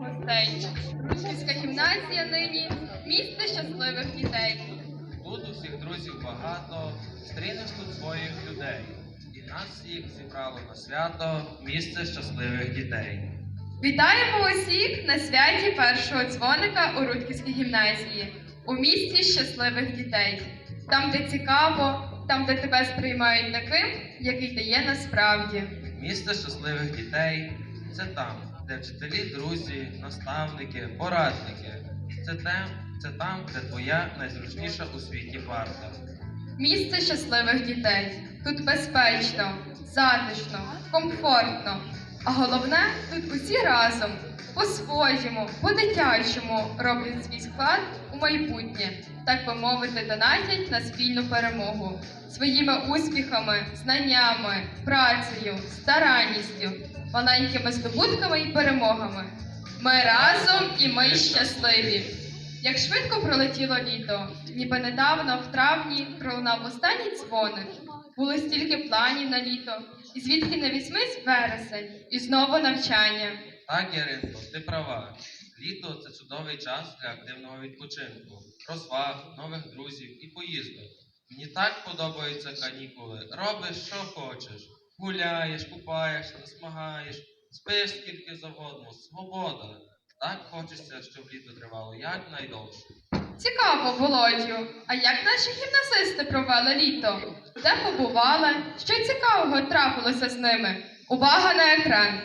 гостей. Рудківська гімназія нині місце щасливих дітей. Тут усіх друзів багато, стрінеш тут своїх людей. І нас всіх зібрало на свято місце щасливих дітей. Вітаємо усіх на святі першого дзвоника у Рудківській гімназії у місті щасливих дітей. Там, де цікаво, там, де тебе сприймають таким, який ти є насправді. Місце щасливих дітей це там, де вчителі, друзі, наставники, порадники. Це там, це там, де твоя найзручніша у світі парта. Місце щасливих дітей. Тут безпечно, затишно, комфортно. А головне, тут усі разом, по-своєму, по-дитячому роблять свій вклад у майбутнє, так би мовити, донатять на спільну перемогу своїми успіхами, знаннями, працею, старанністю, маленькими здобутками і перемогами. Ми разом і ми щасливі. Як швидко пролетіло літо, ніби недавно в травні пролунав останній дзвоник. Було стільки планів на літо, і звідки не візьмись вересень, і знову навчання. Так, Яринко, ти права. Літо це чудовий час для активного відпочинку, розваг, нових друзів і поїздок. Мені так подобаються канікули. Робиш, що хочеш. Гуляєш, купаєшся, засмагаєш, спиш скільки завгодно, свобода. Так хочеться, щоб літо тривало якнайдовше. Цікаво, Володю, а як наші гімназисти провели літо? Де побували? Що цікавого трапилося з ними? Увага на екран!